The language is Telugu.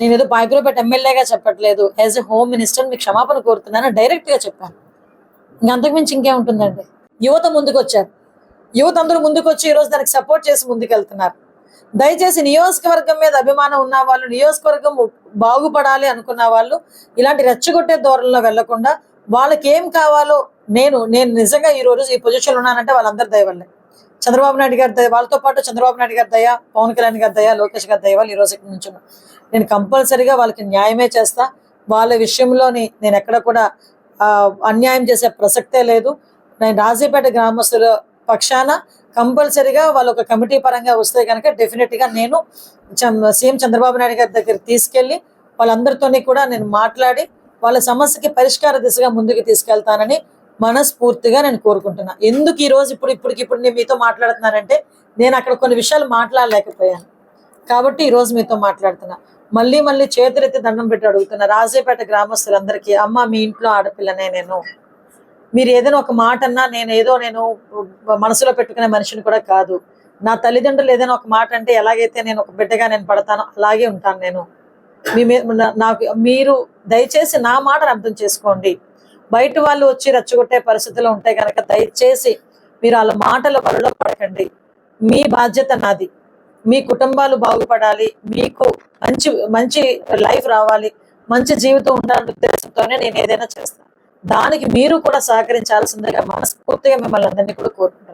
నేను ఏదో పాయకులపేట ఎమ్మెల్యేగా చెప్పట్లేదు. యాజ్ ఎ హోమ్ మినిస్టర్ మీకు క్షమాపణ కోరుతున్నాను. డైరెక్ట్గా చెప్పాను. ఇంకంతకుమించి ఇంకేముంటుందండి? యువత ముందుకు వచ్చారు యువత అందరూ ముందుకు వచ్చి ఈరోజు దానికి సపోర్ట్ చేసి ముందుకెళ్తున్నారు. దయచేసి నియోజకవర్గం మీద అభిమానం ఉన్న వాళ్ళు నియోజకవర్గం బాగుపడాలి అనుకున్న వాళ్ళు ఇలాంటి రెచ్చగొట్టే ధోరణిలో వెళ్ళకుండా వాళ్ళకి ఏం కావాలో నేను నేను నిజంగా ఈ రోజు ఈ పొజిషన్లో ఉన్నానంటే వాళ్ళందరి దయవల్లే చంద్రబాబు నాయుడు గారి దయ వాళ్ళతో పాటు చంద్రబాబు నాయుడు గారి దయ పవన్ కళ్యాణ్ గారి దయ లోకేష్ గారి దయ వాళ్ళు ఈ రోజు ఇక్కడ నుంచి నేను కంపల్సరీగా వాళ్ళకి న్యాయమే చేస్తా. వాళ్ళ విషయంలోని నేను ఎక్కడ కూడా అన్యాయం చేసే ప్రసక్తే లేదు. నేను రాజీపేట గ్రామస్తుల పక్షాన కంపల్సరీగా వాళ్ళు ఒక కమిటీ పరంగా వస్తే కనుక డెఫినెట్గా నేను చం- సీఎం చంద్రబాబు నాయుడు గారి దగ్గర తీసుకెళ్ళి వాళ్ళందరితోని కూడా నేను మాట్లాడి వాళ్ళ సమస్యకి పరిష్కార దిశగా ముందుకు తీసుకెళ్తానని మనస్ఫూర్తిగా నేను కోరుకుంటున్నా. ఎందుకు ఈరోజు ఇప్పుడు ఇప్పటికి ఇప్పుడు నేను మీతో మాట్లాడుతున్నానంటే నేను అక్కడ కొన్ని విషయాలు మాట్లాడలేకపోయాను. కాబట్టి ఈరోజు మీతో మాట్లాడుతున్నా. మళ్ళీ మళ్ళీ చేతులెత్తి దండం పెట్టి అడుగుతున్నా. రాజేపేట గ్రామస్తులందరికీ అమ్మ మీ ఇంట్లో ఆడపిల్లనే నేను. మీరు ఏదైనా ఒక మాట అన్నా నేను ఏదో నేను మనసులో పెట్టుకునే మనిషిని కూడా కాదు. నా తల్లిదండ్రులు ఏదైనా ఒక మాట అంటే ఎలాగైతే నేను ఒక బిడ్డగా నేను పడతానో అలాగే ఉంటాను నేను. మీ మీ- నాకు మీరు దయచేసి నా మాటను అర్థం చేసుకోండి. బయట వాళ్ళు వచ్చి రెచ్చగొట్టే పరిస్థితిలో ఉంటే కనుక దయచేసి మీరు వాళ్ళ మాటల వల్ల పడకండి. మీ బాధ్యత నాది. మీ కుటుంబాలు బాగుపడాలి. మీకు మంచి మంచి లైఫ్ రావాలి. మంచి జీవితం ఉండాలనే ఉద్దేశంతోనే నేను ఏదైనా చేస్తాను దానికి మీరు కూడా సహకరించాల్సిందిగా మనస్ఫూర్తిగా మిమ్మల్ని అందరినీ కూడా కోరుకుంటున్నాను.